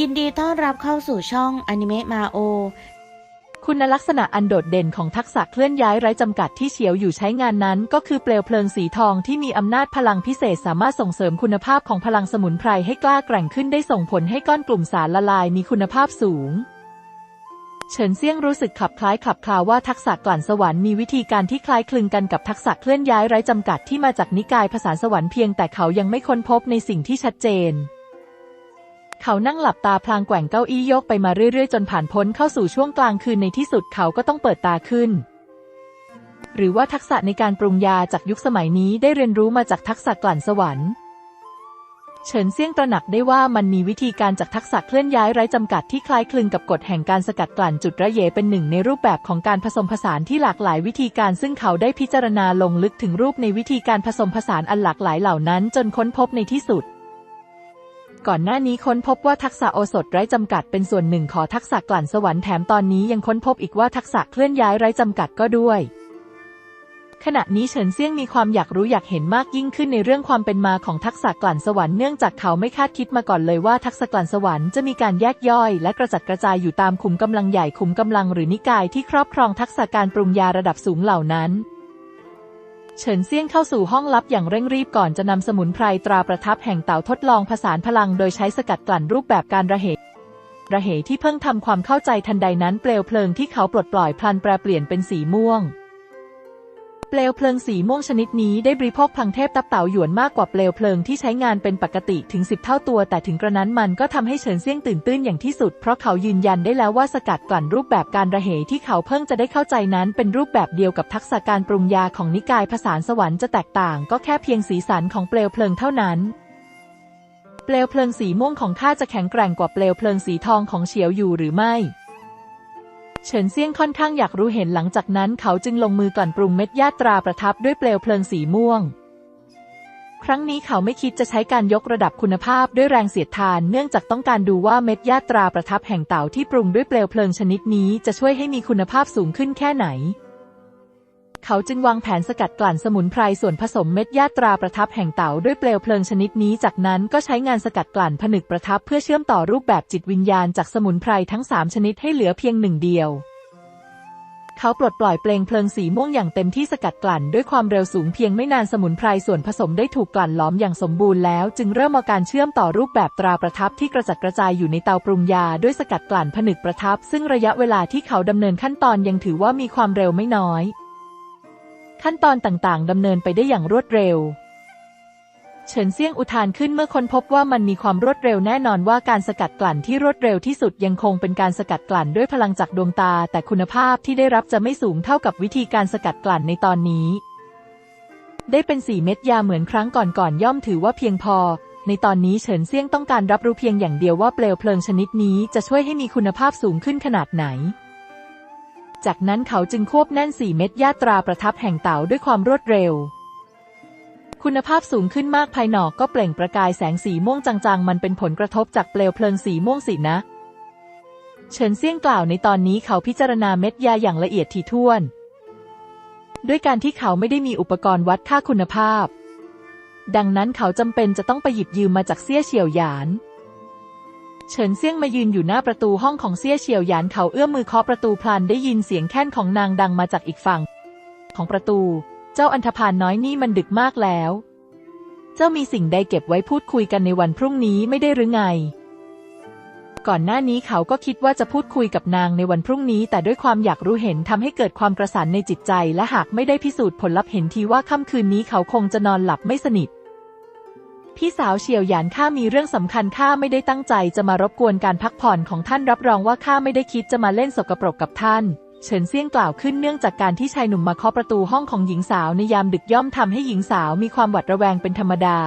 ยินดีต้อนรับเข้าสู่ช่องอนิเมะมาโอ คุณลักษณะอันโดดเด่นของทักษะเคลื่อนย้ายไร้จำกัดที่เฉียวอยู่ใช้งานนั้น ก็คือเปลวเพลิงสีทองที่มีอำนาจพลังพิเศษสามารถส่งเสริมคุณภาพของพลังสมุนไพรให้กล้าแกร่งขึ้นได้ส่งผลให้ก้อนกลุ่มสารละลายมีคุณภาพสูง เฉินเซี่ยงรู้สึกขับคล้ายขับคลาว่าทักษะกลั่นสวรรค์มีวิธีการที่คล้ายคลึงกันกับทักษะเคลื่อนย้ายไร้จำกัดที่มาจากนิกายภาษาสวรรค์เพียงแต่เขายังไม่ค้นพบในสิ่งที่ชัดเจน เขานั่งหลับตาพลางแกว่งเก้าอี้โยกไปมาเรื่อยๆ จนผ่านพ้นเข้าสู่ช่วงกลางคืนในที่สุดเขาก็ต้องเปิดตาขึ้น หรือว่าทักษะในการปรุงยาจากยุคสมัยนี้ได้เรียนรู้มาจากทักษะกลั่นสวรรค์ เฉินเซี่ยงตระหนักได้ว่ามันมีวิธีการจากทักษะเคลื่อนย้ายไร้จำกัดที่คล้ายคลึงกับกฎแห่งการสกัดกลั่นจุดระเยเป็นหนึ่งในรูปแบบของการผสมผสานที่หลากหลายวิธีการซึ่งเขาได้พิจารณาลงลึกถึงรูปในวิธีการผสมผสานอันหลากหลายเหล่านั้น จนค้นพบในที่สุด ก่อนหน้านี้ค้นพบว่าทักษะโอสถไร้จำกัดเป็นส่วนหนึ่งของทักษะกลั่นสวรรค์แถมตอนนี้ยังค้นพบอีกว่าทักษะเคลื่อนย้ายไร้จำกัดก็ด้วย ขณะนี้เฉินเซี่ยงมีความอยากรู้อยากเห็นมากยิ่งขึ้นในเรื่องความเป็นมาของทักษะกลั่นสวรรค์เนื่องจากเขาไม่คาดคิดมาก่อนเลยว่าทักษะกลั่นสวรรค์จะมีการแยกย่อยและกระจัดกระจายอยู่ตามขุมกำลังใหญ่ขุมกำลังหรือนิกายที่ครอบครองทักษะการปรุงยาระดับสูงเหล่านั้น เฉินเซี่ยงเข้าสู่ห้องลับอย่างเร่งรีบก่อนจะนำสมุนไพรตราประทับแห่งเต่าทดลองผสานพลังโดยใช้สกัดกลั่นรูปแบบการระเหตุระเหตุที่เพิ่งทำความเข้าใจทันใดนั้นเปลวเพลิงที่เขาปลดปล่อยพลันแปรเปลี่ยนเป็นสีม่วง เปลวเพลิงสีม่วงชนิดนี้ได้บริโภคพลังเทพตับเต่าหยวนมากกว่าเปลวเพลิงที่ใช้งานเป็นปกติถึงสิบเท่าตัว แต่ถึงกระนั้นมันก็ทำให้เฉินเซี่ยงตื่นตื้นอย่างที่สุด เพราะเขายืนยันได้แล้วว่าสกัดกลั่นรูปแบบการระเหยที่เขาเพิ่งจะได้เข้าใจนั้นเป็นรูปแบบเดียวกับทักษะการปรุงยาของนิกายผสานสวรรค์จะแตกต่าง ก็แค่เพียงสีสันของเปลวเพลิงเท่านั้นเปลวเพลิงสีม่วงของข้าจะแข็งแกร่งกว่าเปลวเพลิงสีทองของเฉียวอยู่หรือไม่ เฉินเซียงค่อนข้างอยากรู้เห็นหลังจากนั้นเขาจึงลงมือกลั่นปรุงเม็ดยาตราประทับด้วยเปลวเพลิงสีม่วง ครั้งนี้เขาไม่คิดจะใช้การยกระดับคุณภาพด้วยแรงเสียดทาน เนื่องจากต้องการดูว่าเม็ดยาตราประทับแห่งเต่าที่ปรุงด้วยเปลวเพลิงชนิดนี้จะช่วยให้มีคุณภาพสูงขึ้นแค่ไหน เขาจึงวางแผนสกัดกลั่นสมุนไพรส่วนผสมเม็ดยาตราประทับแห่งเต่าด้วยเปลวเพลิงชนิดนี้ จากนั้นก็ใช้งานสกัดกลั่นผนึกประทับเพื่อเชื่อมต่อรูปแบบจิตวิญญาณจากสมุนไพรทั้ง 3 ชนิดให้เหลือเพียงหนึ่งเดียวเขาปลดปล่อยเปลงเพลิงสีม่วงอย่างเต็มที่สกัดกลั่นด้วยความเร็วสูงเพียงไม่นานสมุนไพรส่วนผสมได้ถูกกลั่นหลอมอย่างสมบูรณ์แล้ว จึงเริ่มเอาการเชื่อมต่อรูปแบบตราประทับที่กระจัดกระจายอยู่ในเตาปรุงยาด้วยสกัดกลั่นผนึกประทับ ซึ่งระยะเวลาที่เขาดำเนินขั้นตอนยังถือว่ามีความเร็วไม่น้อย ขั้นตอนต่างๆดำเนินไปได้อย่างรวดเร็ว เฉินเซี่ยงอุทานขึ้นเมื่อค้นพบว่ามันมีความรวดเร็วแน่นอนว่าการสกัดกลั่นที่รวดเร็วที่สุดยังคงเป็นการสกัดกลั่นด้วยพลังจากดวงตา แต่คุณภาพที่ได้รับจะไม่สูงเท่ากับวิธีการสกัดกลั่นในตอนนี้ ได้เป็นสี่เม็ดยาเหมือนครั้งก่อนๆย่อมถือว่าเพียงพอ ในตอนนี้เฉินเซี่ยงต้องการรับรู้เพียงอย่างเดียวว่าเปลวเพลิงชนิดนี้จะช่วยให้มีคุณภาพสูงขึ้นขนาดไหน จากนั้นเขาจึงควบแน่นสี่เม็ดยาตราประทับแห่งเต่าด้วยความรวดเร็ว คุณภาพสูงขึ้นมากภายนอกก็เปล่งประกายแสงสีม่วงจางๆ มันเป็นผลกระทบจากเปลวเพลิงสีม่วงสินะ เฉินเซี่ยงกล่าวในตอนนี้เขาพิจารณาเม็ดยาอย่างละเอียดถี่ถ้วน ด้วยการที่เขาไม่ได้มีอุปกรณ์วัดค่าคุณภาพ ดังนั้นเขาจำเป็นจะต้องไปหยิบยืมมาจากเซี่ยเฉียวหยาน เฉินเซี่ยงมายืนอยู่หน้าประตูห้องของเซี่ยเฉียวหยานเขาเอื้อมมือเคาะประตูพลันได้ยินเสียงแค้นของนางดังมาจากอีกฝั่ง ของประตู เจ้าอันธพาลน้อยนี่มันดึกมากแล้ว เจ้ามีสิ่งใดเก็บไว้พูดคุยกันในวันพรุ่งนี้ไม่ได้หรือไง ก่อนหน้านี้เขาก็คิดว่าจะพูดคุยกับนางในวันพรุ่งนี้ แต่ด้วยความอยากรู้เห็นทำให้เกิดความกระสันในจิตใจ และหากไม่ได้พิสูจน์ผลลัพธ์เห็นทีว่าค่ำคืนนี้เขาคงจะนอนหลับไม่สนิท พี่สาวเฉียวหยานข้ามีเรื่องสำคัญข้าไม่ได้ตั้งใจจะมารบกวนการพักผ่อนของท่านรับรองว่าข้าไม่ได้คิดจะมาเล่นสกปรกกับท่าน เฉินเซี่ยงกล่าวขึ้นเนื่องจากการที่ชายหนุ่มมาเคาะประตูห้องของหญิงสาวในยามดึกย่อมทำให้หญิงสาวมีความหวาดระแวงเป็นธรรมดา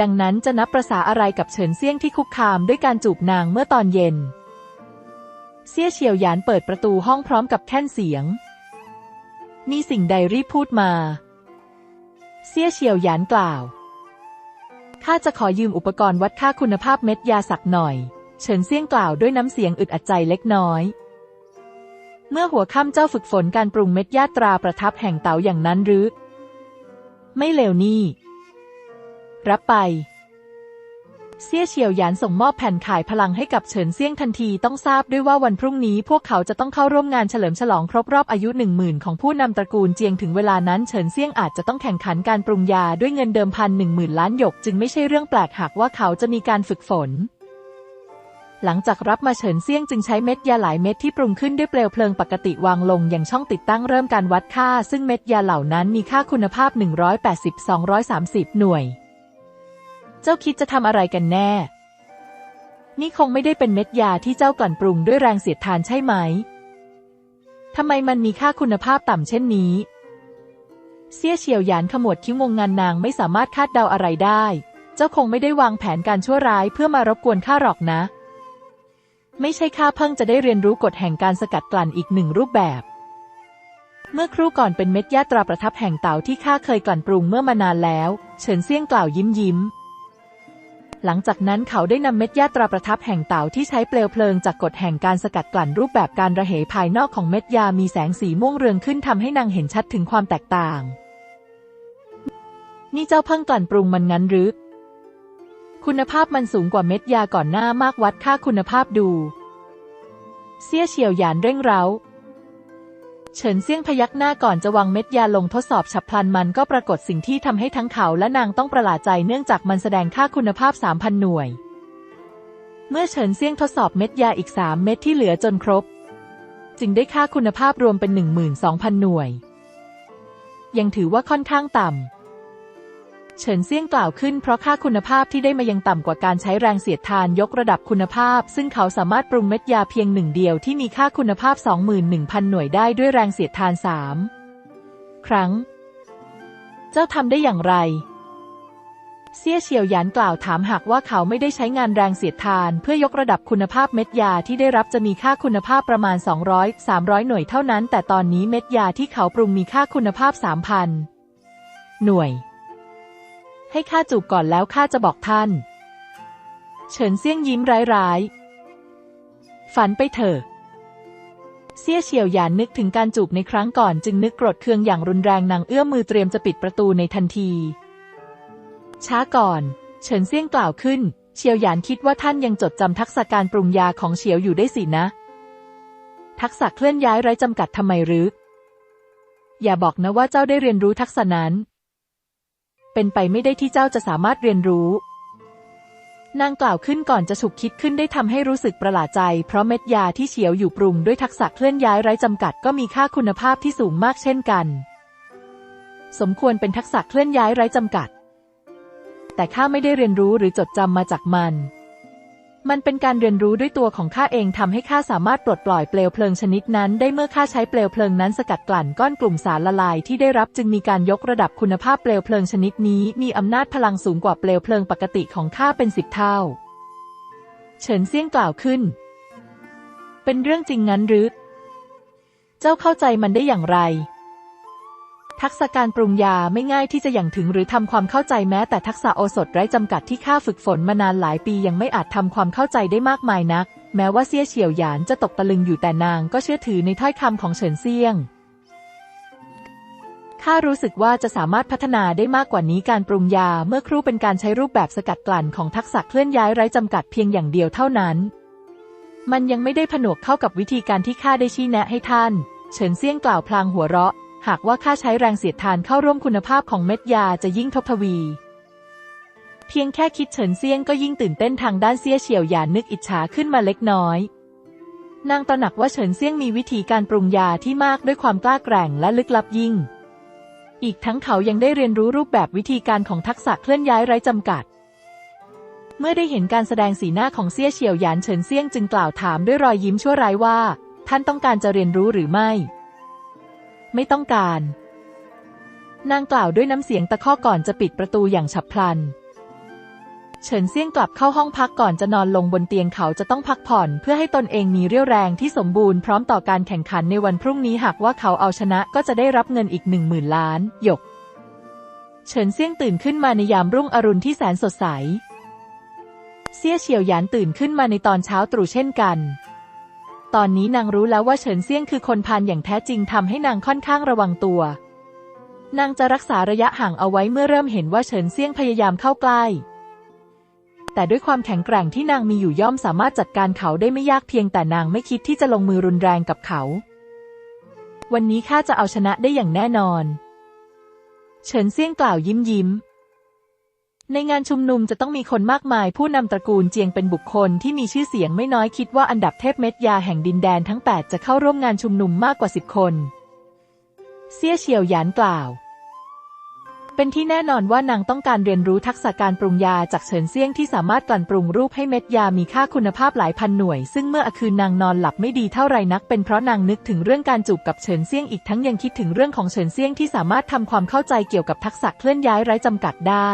ดังนั้นจะนับประษาอะไรกับเฉินเซี่ยงที่คุกคามด้วยการจูบนางเมื่อตอนเย็น เซี่ยเฉียวหยานเปิดประตูห้องพร้อมกับแค่นเสียง มีสิ่งใดรีบพูดมา เซี่ยเฉียวหยานกล่าว ข้าจะขอยืมอุปกรณ์วัดค่าคุณภาพเม็ดยาสักหน่อย เฉินเซี่ยงกล่าวด้วยน้ำเสียงอึดอัดใจเล็กน้อย เมื่อหัวค่ำเจ้าฝึกฝนการปรุงเม็ดยาตราประทับแห่งเต๋าอย่างนั้นหรือ ไม่เลวนี่ รับไป เซี่ยเฉียวหยานส่งมอบแผ่นขายพลังให้กับเฉินเซี่ยงทันทีต้องทราบด้วยว่าวันพรุ่งนี้พวกเขาจะต้องเข้าร่วมงานเฉลิมฉลองครบรอบอายุหนึ่งหมื่นของผู้นำตระกูลเจียงถึงเวลานั้นเฉินเซี่ยงอาจจะต้องแข่งขันการปรุงยาด้วยเงินเดิมพันหนึ่งหมื่นล้านหยก จึงไม่ใช่เรื่องแปลกหากว่าเขาจะมีการฝึกฝน หลังจากรับมาเฉินเซี่ยงจึงใช้เม็ดยาหลายเม็ดที่ปรุงขึ้นด้วยเปลวเพลิงปกติวางลงอย่างช่องติดตั้งเริ่มการวัดค่า ซึ่งเม็ดยาเหล่านั้นมีค่าคุณภาพ 180-230 หน่วย จ้าคิดจะทำอะไรกันแน่ นี่คงไม่ได้เป็นเม็ดยาที่เจ้ากลั่นปรุงด้วยแรงเสียดทานใช่ไหม ทำไมมันมีค่าคุณภาพต่ำเช่นนี้เซี่ยเฉียวหยานขมวดคิ้วงงงานนางไม่สามารถคาดเดาอะไรได้ เจ้าคงไม่ได้วางแผนการชั่วร้ายเพื่อมารบกวนข้าหรอกนะ ไม่ใช่ข้าเพิ่งจะได้เรียนรู้กฎแห่งการสกัดกลั่นอีกหนึ่งรูปแบบ เมื่อครู่ก่อนเป็นเม็ดยาตราประทับแห่งเต่าที่ข้าเคยกลั่นปรุงเมื่อมานานแล้ว เฉินเซี่ยงกล่าวยิ้มยิ้ม หลังจากนั้นเขาได้นำเม็ดยาตราประทับแห่งเต่าที่ใช้เปลวเพลิงจากกฎแห่งการสกัดกลั่นรูปแบบการระเหยภายนอกของเม็ดยามีแสงสีม่วงเรืองขึ้นทำให้นางเห็นชัดถึงความแตกต่าง นี่เจ้าเพิ่งกลั่นปรุงมันงั้นหรือ คุณภาพมันสูงกว่าเม็ดยาก่อนหน้ามากวัดค่าคุณภาพดูเซี่ยเฉียวหยานเร่งเร้า เฉินเซี่ยงพยักหน้าก่อนจะวางเม็ดยาลงทดสอบฉับพลันมันก็ปรากฏสิ่งที่ทำให้ทั้งเขาและนางต้องประหลาดใจเนื่องจากมันแสดงค่าคุณภาพ 3,000 หน่วย เมื่อเฉินเซี่ยงทดสอบเม็ดยาอีก 3 เม็ดที่เหลือจนครบ จึงได้ค่าคุณภาพรวมเป็น 12,000 หน่วย ยังถือว่าค่อนข้างต่ำ เฉินเซี่ยงกล่าวขึ้นเพราะค่าคุณภาพที่ได้มายังต่ำกว่าการใช้แรงเสียดทานยกระดับคุณภาพ ซึ่งเขาสามารถปรุงเม็ดยาเพียงหนึ่งเดียวที่มีค่าคุณภาพ 21,000 หน่วยได้ด้วยแรงเสียดทานสามครั้ง เจ้าทำได้อย่างไร เซี่ยเฉียวหยานกล่าวถามหากว่าเขาไม่ได้ใช้งานแรงเสียดทานเพื่อยกระดับคุณภาพเม็ดยาที่ได้รับจะมีค่าคุณภาพประมาณ 200-300 หน่วยเท่านั้น แต่ตอนนี้เม็ดยาที่เขาปรุงมีค่าคุณภาพ 3,000 หน่วย ให้ข้าจูบก่อนแล้วข้าจะบอกท่าน เฉินเซี่ยงยิ้มร้ายๆ ฝันไปเถอะ เซี่ยเฉียวหยานนึกถึงการจูบในครั้งก่อนจึงนึกโกรธเคืองอย่างรุนแรงนางเอื้อมมือเตรียมจะปิดประตูในทันที ช้าก่อน เฉินเซี่ยงกล่าวขึ้น เฉียวหยานคิดว่าท่านยังจดจำทักษะการปรุงยาของเฉียวอยู่ได้สินะ ทักษะเคลื่อนย้ายไร้จำกัดทำไมหรืออย่าบอกนะว่าเจ้าได้เรียนรู้ทักษะนั้น เป็นไปไม่ได้ที่เจ้าจะสามารถเรียนรู้ นางกล่าวขึ้นก่อนจะฉุกคิดขึ้นได้ทำให้รู้สึกประหลาดใจ เพราะเม็ดยาที่เฉียวอยู่ปรุงด้วยทักษะเคลื่อนย้ายไร้จำกัดก็มีค่าคุณภาพที่สูงมากเช่นกัน สมควรเป็นทักษะเคลื่อนย้ายไร้จำกัด แต่ข้าไม่ได้เรียนรู้หรือจดจำมาจากมัน มันเป็นการเรียนรู้ด้วยตัวของข้าเองทำให้ข้าสามารถปลดปล่อยเปลวเพลิงชนิดนั้น ได้เมื่อข้าใช้เปลวเพลิงนั้นสกัดกลั่นก้อนกลุ่มสารละลายที่ได้รับจึงมีการยกระดับคุณภาพเปลวเพลิงชนิดนี้ มีอำนาจพลังสูงกว่าเปลวเพลิงปกติของข้าเป็นสิบเท่า เฉินเซี่ยงกล่าวขึ้น เป็นเรื่องจริงงั้นหรือ เจ้าเข้าใจมันได้อย่างไร ทักษะการปรุงยาไม่ง่ายที่จะอย่างถึงหรือทำความเข้าใจแม้แต่ทักษะโอสถไร้จำกัดที่ข้าฝึกฝนมานานหลายปียังไม่อาจทำความเข้าใจได้มากมายนัก แม้ว่าเซี่ยเฉียวหยานจะตกตะลึงอยู่แต่นางก็เชื่อถือในถ้อยคำของเฉินเซี่ยงข้ารู้สึกว่าจะสามารถพัฒนาได้มากกว่านี้การปรุงยาเมื่อครู่เป็นการใช้รูปแบบสกัดกลั่นของทักษะเคลื่อนย้ายไร้จำกัดเพียงอย่างเดียวเท่านั้น มันยังไม่ได้ผนวกเข้ากับวิธีการที่ข้าได้ชี้แนะให้ท่าน เฉินเซี่ยงกล่าวพลางหัวเราะ หากว่าข้าใช้แรงเสียดทานเข้าร่วมคุณภาพของเม็ดยาจะยิ่งทบทวี เพียงแค่คิดเฉินเซียงก็ยิ่งตื่นเต้นทางด้านเซี่ยเฉียวหยานนึกอิจฉาขึ้นมาเล็กน้อย นางตระหนักว่าเฉินเซียงมีวิธีการปรุงยาที่มากด้วยความกล้าแกร่งและลึกลับยิ่ง อีกทั้งเขายังได้เรียนรู้รูปแบบวิธีการของทักษะเคลื่อนย้ายไร้จำกัด เมื่อได้เห็นการแสดงสีหน้าของเซี่ยเฉียวหยานเฉินเซียงจึงกล่าวถามด้วยรอยยิ้มชั่วร้ายว่า ท่านต้องการจะเรียนรู้หรือไม่ ไม่ต้องการ นางกล่าวด้วยน้ำเสียงตะคอกก่อนจะปิดประตูอย่างฉับพลัน เฉินเซี่ยงกลับเข้าห้องพักก่อนจะนอนลงบนเตียงเขาจะต้องพักผ่อนเพื่อให้ตนเองมีเรี่ยวแรงที่สมบูรณ์พร้อมต่อการแข่งขันในวันพรุ่งนี้หากว่าเขาเอาชนะก็จะได้รับเงินอีกหนึ่งหมื่นล้านหยก เฉินเซี่ยงตื่นขึ้นมาในยามรุ่งอรุณที่แสนสดใส เซี่ยเฉียวหยานตื่นขึ้นมาในตอนเช้าตรู่เช่นกัน ตอนนี้นางรู้แล้วว่าเฉินเซี่ยงคือคนพาลอย่างแท้จริงทำให้นางค่อนข้างระวังตัวนางจะรักษาระยะห่างเอาไว้เมื่อเริ่มเห็นว่าเฉินเซี่ยงพยายามเข้าใกล้ แต่ด้วยความแข็งแกร่งที่นางมีอยู่ย่อมสามารถจัดการเขาได้ไม่ยากเพียงแต่นางไม่คิดที่จะลงมือรุนแรงกับเขา วันนี้ข้าจะเอาชนะได้อย่างแน่นอน เฉินเซี่ยงกล่าวยิ้มยิ้ม ในงานชุมนุมจะต้องมีคนมากมาย ผู้นำตระกูลเจียงเป็นบุคคลที่มีชื่อเสียงไม่น้อยคิดว่าอันดับเทพเม็ดยาแห่งดินแดนทั้ง 8 จะเข้าร่วมงานชุมนุมมากกว่า 10 คน เซี่ยเฉียวหยานกล่าว เป็นที่แน่นอนว่านางต้องการเรียนรู้ทักษะการปรุงยาจากเฉินเซี่ยงที่สามารถกลั่นปรุงรูปให้เม็ดยามีค่าคุณภาพหลายพันหน่วย ซึ่งเมื่ออคืนนางนอนหลับไม่ดีเท่าไรนัก เป็นเพราะนางนึกถึงเรื่องการจูบกับเฉินเซี่ยงอีกทั้งยังคิดถึงเรื่องของเฉินเซี่ยงที่สามารถทำความเข้าใจเกี่ยวกับทักษะเคลื่อนย้ายไร้จำกัดได้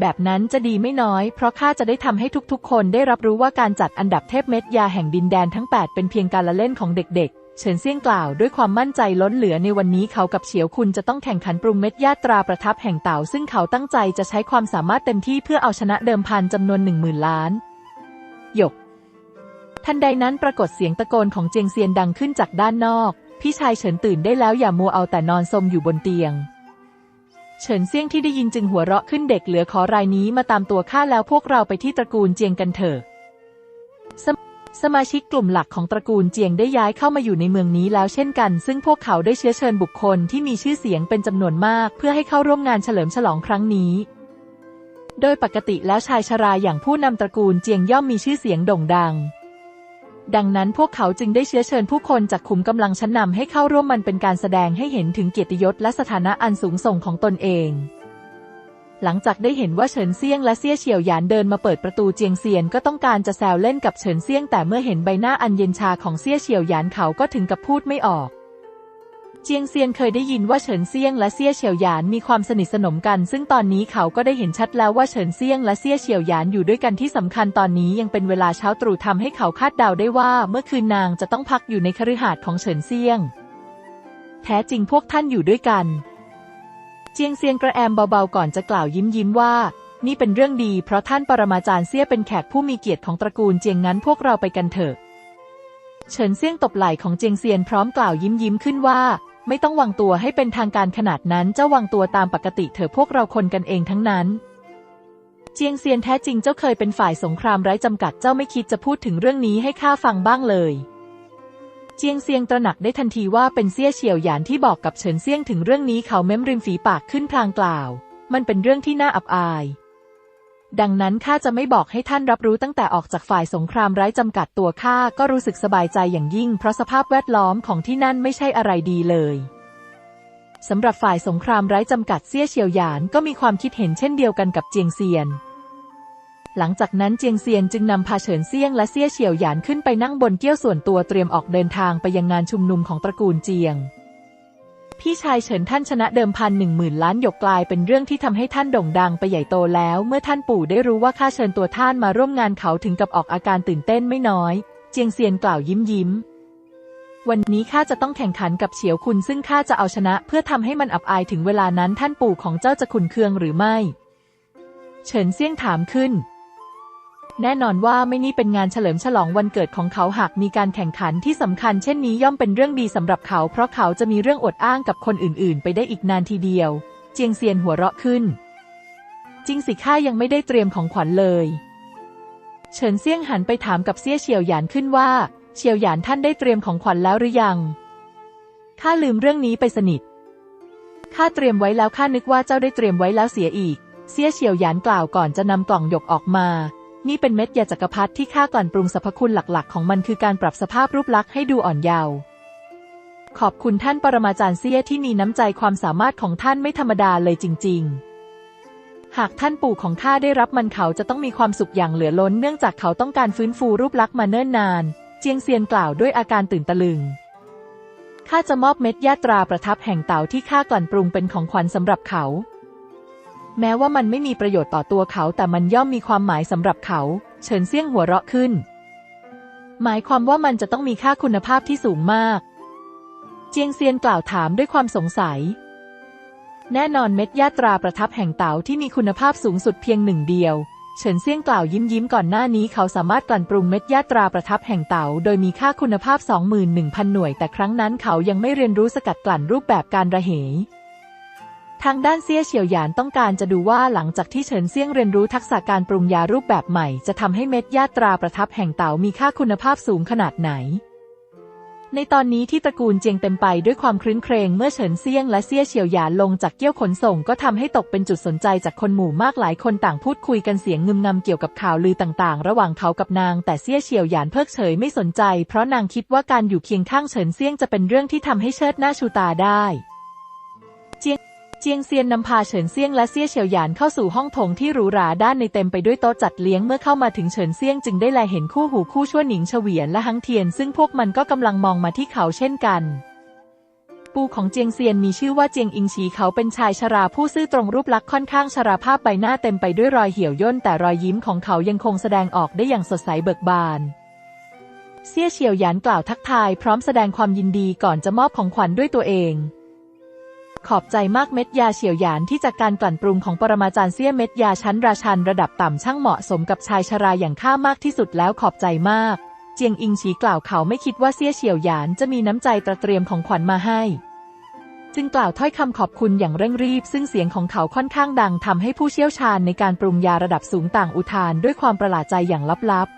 แบบนั้นจะดีไม่น้อย เพราะข้าจะได้ทำให้ทุกๆ คนได้รับรู้ว่าการจัดอันดับเทพเม็ดยาแห่งดินแดนทั้ง 8 เป็นเพียงการละเล่นของเด็กๆ เฉินเซี่ยงกล่าวด้วยความมั่นใจล้นเหลือในวันนี้เขากับเฉียวคุณจะต้องแข่งขันปรุงเม็ดยาตราประทับแห่งเต่า ซึ่งเขาตั้งใจจะใช้ความสามารถเต็มที่เพื่อเอาชนะเดิมพันจำนวนหนึ่งหมื่นล้าน หยก ทันใดนั้นปรากฏเสียงตะโกนของเจียงเซียนดังขึ้นจากด้านนอก พี่ชายเฉินตื่นได้แล้วอย่ามัวเอาแต่นอนสมอยู่บนเตียง เฉินเซี่ยงที่ได้ยินจึงหัวเราะขึ้นเด็กเหลือขอรายนี้มาตามตัวข้าแล้วพวกเราไปที่ตระกูลเจียงกันเถอะสมสมาชิกกลุ่มหลักของตระกูลเจียงได้ย้ายเข้ามาอยู่ในเมืองนี้แล้วเช่นกัน ซึ่งพวกเขาได้เชื้อเชิญบุคคลที่มีชื่อเสียงเป็นจำนวนมาก เพื่อให้เข้าร่วมงานเฉลิมฉลองครั้งนี้ โดยปกติแล้วชายชราอย่างผู้นำตระกูลเจียงย่อมมีชื่อเสียงโด่งดัง ดังนั้นพวกเขาจึงได้เชื้อเชิญผู้คนจากขุมกำลังชั้นนำให้เข้าร่วมมันเป็นการแสดงให้เห็นถึงเกียรติยศและสถานะอันสูงส่งของตนเอง หลังจากได้เห็นว่าเฉินเซียงและเซี่ยเฉียวหยานเดินมาเปิดประตูเจียงเซียนก็ต้องการจะแซวเล่นกับเฉินเซียงแต่เมื่อเห็นใบหน้าอันเย็นชาของเซี่ยเฉียวหยานเขาก็ถึงกับพูดไม่ออก เจียงเซียนเคยได้ยินว่าเฉินเซียงและเซี่ยเฉียวหยานมีความสนิทสนมกัน ซึ่งตอนนี้เขาก็ได้เห็นชัดแล้วว่าเฉินเซียงและเซี่ยเฉียวหยานอยู่ด้วยกันที่สำคัญตอนนี้ยังเป็นเวลาเช้าตรู่ทำให้เขาคาดเดาได้ว่า เมื่อคืนนางจะต้องพักอยู่ในคฤหาสน์ของเฉินเซียง แท้จริงพวกท่านอยู่ด้วยกัน เจียงเซียงกระแอมเบาๆก่อนจะกล่าวยิ้มยิ้มว่า นี่เป็นเรื่องดี เพราะท่านปรมาจารย์เซี่ยเป็นแขกผู้มีเกียรติของตระกูลเจียงงั้นพวกเราไปกันเถอะเฉินเซียงตบไหล่ของเจียงเซียนพร้อมกล่าวยิ้มยิ้มขึ้นว่า ไม่ต้องวางตัวให้เป็นทางการขนาดนั้นเจ้าวางตัวตามปกติเถอะพวกเราคนกันเองทั้งนั้น เจียงเซียนแท้จริงเจ้าเคยเป็นฝ่ายสงครามไร้จำกัดเจ้าไม่คิดจะพูดถึงเรื่องนี้ให้ข้าฟังบ้างเลยเจียงเซียงตระหนักได้ทันทีว่าเป็นเซี่ยเฉียวหยานที่บอกกับเฉินเซี่ยงถึงเรื่องนี้เขาเม้มริมฝีปากขึ้นพลางกล่าว มันเป็นเรื่องที่น่าอับอาย ดังนั้นข้าจะไม่บอกให้ท่านรับรู้ตั้งแต่ออกจากฝ่ายสงครามไร้จำกัดตัวข้าก็รู้สึกสบายใจอย่างยิ่ง เพราะสภาพแวดล้อมของที่นั่นไม่ใช่อะไรดีเลยสำหรับฝ่ายสงครามไร้จำกัดเซี่ยเฉียวหยานก็มีความคิดเห็นเช่นเดียวกันกับเจียงเซียน หลังจากนั้นเจียงเซียนจึงนำพาเฉินเซี่ยงและเซี่ยเฉียวหยานขึ้นไปนั่งบนเกี้ยวส่วนตัวเตรียมออกเดินทางไปยังงานชุมนุมของตระกูลเจียง พี่ชายเฉินท่านชนะเดิมพันหนึ่งหมื่นล้านหยกกลายเป็นเรื่องที่ทำให้ท่านโด่งดังไปใหญ่โตแล้ว เมื่อท่านปู่ได้รู้ว่าข้าเชิญตัวท่านมาร่วมงานเขาถึงกับออกอาการตื่นเต้นไม่น้อย เจียงเซียนกล่าวยิ้มยิ้ม วันนี้ข้าจะต้องแข่งขันกับเฉียวคุณซึ่งข้าจะเอาชนะ เพื่อทำให้มันอับอายถึงเวลานั้นท่านปู่ของเจ้าจะขุนเคืองหรือไม่ เฉินเซี่ยงถามขึ้น แน่นอนว่าไม่นี่เป็นงานเฉลิมฉลองวันเกิดของเขาหากมีการแข่งขันที่สำคัญเช่นนี้ย่อมเป็นเรื่องดีสำหรับเขา เพราะเขาจะมีเรื่องอดอ้างกับคนอื่นๆ ไปได้อีกนานทีเดียว เจียงเซียนหัวเราะขึ้น จริงสิข้ายังไม่ได้เตรียมของขวัญเลย เฉินเซี่ยงหันไปถามกับเซี่ยเฉียวหยานขึ้นว่า เฉียวหยานท่านได้เตรียมของขวัญแล้วหรือยังข้าลืมเรื่องนี้ไปสนิทข้าเตรียมไว้แล้วข้านึกว่าเจ้าได้เตรียมไว้แล้วเสียอีก เซี่ยเฉียวหยานกล่าวก่อนจะนำกล่องหยกออกมา นี่เป็นเม็ดยาจักรพรรดิที่ข้ากลั่นปรุงสรรพคุณหลักๆ ของมันคือการปรับสภาพรูปลักษณ์ให้ดูอ่อนเยาว์ขอบคุณท่านปรมาจารย์เซียที่มีน้ำใจความสามารถของท่านไม่ธรรมดาเลยจริง ๆ หากท่านปู่ของข้าได้รับมันเขาจะต้องมีความสุขอย่างเหลือล้น เนื่องจากเขาต้องการฟื้นฟูรูปลักษณ์มาเนิ่นนาน เจียงเซียนกล่าวด้วยอาการตื่นตะลึง ข้าจะมอบเม็ดยาตราประทับแห่งเต่าที่ข้ากลั่นปรุงเป็นของขวัญสำหรับเขา แม้ว่ามันไม่มีประโยชน์ต่อตัวเขาแต่มันย่อมมีความหมายสำหรับเขา เฉินเซี่ยงหัวเราะขึ้น หมายความว่ามันจะต้องมีค่าคุณภาพที่สูงมาก เจียงเซียนกล่าวถามด้วยความสงสัย แน่นอนเม็ดยาตราประทับแห่งเต๋าที่มีคุณภาพสูงสุดเพียงหนึ่งเดียว เฉินเซี่ยงกล่าวยิ้มยิ้มก่อนหน้านี้เขาสามารถกลั่นปรุงเม็ดยาตราประทับแห่งเต๋าโดยมีค่าคุณภาพ 21,000 หน่วย แต่ครั้งนั้นเขายังไม่เรียนรู้สกัดกลั่นรูปแบบการระเหย ทางด้านเซี่ยเฉียวหยานต้องการจะดูว่าหลังจากที่เฉินเซี่ยงเรียนรู้ทักษะการปรุงยารูปแบบใหม่ จะทำให้เม็ดยาตราประทับแห่งเต๋ามีค่าคุณภาพสูงขนาดไหน ในตอนนี้ที่ตระกูลเจียงเต็มไปด้วยความครื้นเครงเมื่อเฉินเซี่ยงและเซี่ยเฉียวหยานลงจากเกี้ยวขนส่งก็ทำให้ตกเป็นจุดสนใจจากคนหมู่มากหลายคนต่างพูดคุยกันเสียงงึมงำเกี่ยวกับข่าวลือต่างๆ ระหว่างเขากับนาง แต่เซี่ยเฉียวหยานเพิกเฉยไม่สนใจ เพราะนางคิดว่าการอยู่เคียงข้างเฉินเซี่ยงจะเป็นเรื่องที่ทำให้เชิดหน้าชูตาได้ เจียง จียงเซียนนำพาเฉินเซียงและเซี่ยเฉียวหยานเข้าสู่ห้องโถงที่หรูหราด้านในเต็มไปด้วยโต๊ะจัดเลี้ยงเมื่อเข้ามาถึงเฉินเซียงจึงได้แลเห็นคู่หูคู่ชั่วหนิงเฉวียนและฮังเทียน ซึ่งพวกมันก็กำลังมองมาที่เขาเช่นกัน ปูของเจียงเซียนมีชื่อว่าเจียงอิงฉีเขาเป็นชายชราผู้ซื่อตรงรูปลักษณ์ค่อนข้างชราภาพใบหน้าเต็มไปด้วยรอยเหี่ยวย่นแต่รอยยิ้มของเขายังคงแสดงออกได้อย่างสดใสเบิกบานเซี่ยเฉียวหยานกล่าวทักทายพร้อมแสดงความยินดีก่อนจะมอบของขวัญด้วยตัวเอง ขอบใจมากเม็ดยาเฉียวหยานที่จากการกลั่นปรุงของปรมาจารย์เซี่ยเม็ดยาชั้นราชันระดับต่ำช่างเหมาะสมกับชายชราอย่างข้ามากที่สุดแล้วขอบใจมาก เจียงอิงฉีกล่าวเขาไม่คิดว่าเซี่ยเฉียวหยานจะมีน้ำใจตระเตรียมของขวัญมาให้ จึงกล่าวถ้อยคำขอบคุณอย่างเร่งรีบ ซึ่งเสียงของเขาค่อนข้างดังทำให้ผู้เชี่ยวชาญในการปรุงยาระดับสูงต่างอุทานด้วยความประหลาดใจอย่างลับ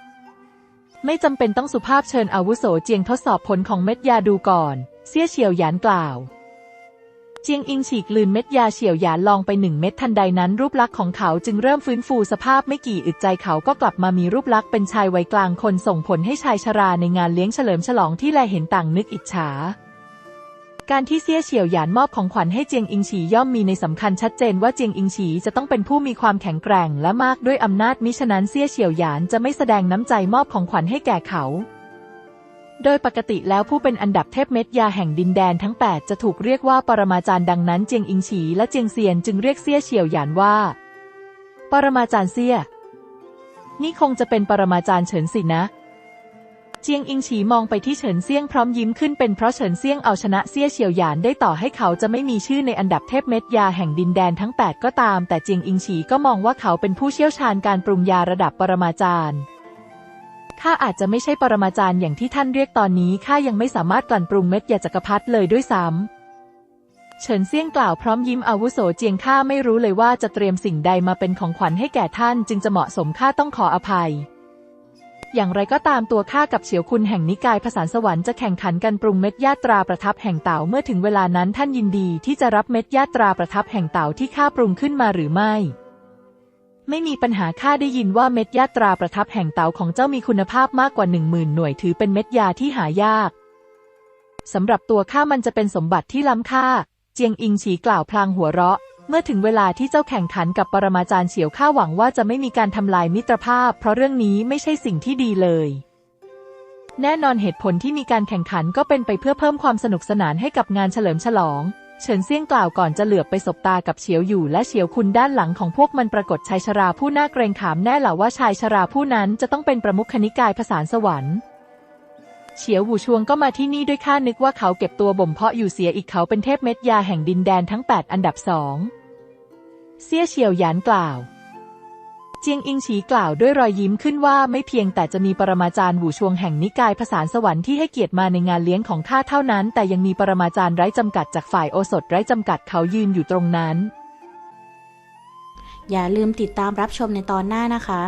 ๆ ไม่จำเป็นต้องสุภาพเชิญอาวุโสเจียงทดสอบผลของเม็ดยาดูก่อนเซี่ยเฉียวหยานกล่าว จียงอิงฉีกลืนเม็ดยาเฉียวหยานลองไปหนึ่งเม็ดทันใดนั้นรูปลักษณ์ของเขาจึงเริ่มฟื้นฟูสภาพไม่กี่อึดใจเขาก็กลับมามีรูปลักษณ์เป็นชายวัยกลางคนส่งผลให้ชายชราในงานเลี้ยงเฉลิมฉลองที่แลเห็นต่างนึกอิจฉาการที่เซี่ยเฉียวหยานมอบของขวัญให้เจียงอิงฉีย่อมมีในสำคัญชัดเจนว่าเจียงอิงฉีจะต้องเป็นผู้มีความแข็งแกร่งและมากด้วยอำนาจมิฉะนั้นเซี่ยเฉียวหยานจะไม่แสดงน้ำใจมอบของขวัญให้แก่เขา โดยปกติแล้วผู้เป็นอันดับเทพเม็ดยาแห่งดินแดนทั้ง 8 จะถูกเรียกว่าปรมาจารย์ดังนั้นเจียงอิงฉีและเจียงเซียนจึงเรียกเซี่ยเฉียวหยานว่า ปรมาจารย์เซี่ย นี่คงจะเป็นปรมาจารย์เฉินสินะ เจียงอิงฉีมองไปที่เฉินเซี่ยงพร้อมยิ้มขึ้นเป็นเพราะเฉินเซี่ยงเอาชนะเซี่ยเฉียวหยานได้ต่อให้เขาจะไม่มีชื่อในอันดับเทพเม็ดยาแห่งดินแดนทั้ง 8 ก็ตาม แต่เจียงอิงฉีก็มองว่าเขาเป็นผู้เชี่ยวชาญการปรุงยาระดับปรมาจารย์ ข้าอาจจะไม่ใช่ปรมาจารย์อย่างที่ท่านเรียกตอนนี้ข้ายังไม่สามารถกลั่นปรุงเม็ดยาจักรพรรดิเลยด้วยซ้ำเฉินเซี่ยงกล่าวพร้อมยิ้มอาวุโสเจียงข้าไม่รู้เลยว่าจะเตรียมสิ่งใดมาเป็นของขวัญให้แก่ท่านจึงจะเหมาะสมข้าต้องขออภัย อย่างไรก็ตามตัวข้ากับเฉียวคุณแห่งนิกายภาษาสวรรค์จะแข่งขันกันปรุงเม็ดยาตราประทับแห่งเต่าเมื่อถึงเวลานั้นท่านยินดีที่จะรับเม็ดยาตราประทับแห่งเต่าที่ข้าปรุงขึ้นมาหรือไม่ ไม่มีปัญหาข้าได้ยินว่าเม็ดยาตราประทับแห่งเต่าของเจ้ามีคุณภาพมากกว่าหนึ่งหมื่นหน่วยถือเป็นเม็ดยาที่หายากสำหรับตัวข้ามันจะเป็นสมบัติที่ล้ำค่า เจียงอิงฉีกล่าวพลางหัวเราะ เมื่อถึงเวลาที่เจ้าแข่งขันกับปรมาจารย์เฉียวข้าหวังว่าจะไม่มีการทำลายมิตรภาพ เพราะเรื่องนี้ไม่ใช่สิ่งที่ดีเลย แน่นอนเหตุผลที่มีการแข่งขันก็เป็นไปเพื่อเพิ่มความสนุกสนานให้กับงานเฉลิมฉลอง เฉินเซี่ยงกล่าวก่อนจะเหลือบไปสบตากับเฉียวอยู่และเฉียวคุณด้านหลังของพวกมันปรากฏชายชราผู้น่าเกรงขามแน่เหล่าว่าชายชราผู้นั้นจะต้องเป็นประมุขนิกายภาษาสวรรค์ เฉียวหูชวงก็มาที่นี่ด้วยข้านึกว่าเขาเก็บตัวบ่มเพาะอยู่เสียอีกเขาเป็นเทพเม็ดยาแห่งดินแดนทั้ง 8 อันดับสองเซี่ยเฉียวหยานกล่าว จียงอิงฉีกล่าวด้วยรอยยิ้มขึ้นว่าไม่เพียงแต่จะมีปรมาจารย์หูชวงแห่งนิกายภาษาสวรรค์ที่ให้เกียรติมาในงานเลี้ยงของข้าเท่านั้น แต่ยังมีปรมาจารย์ไร้จำกัดจากฝ่ายโอสถไร้จำกัดเขายืนอยู่ตรงนั้น อย่าลืมติดตามรับชมในตอนหน้านะคะ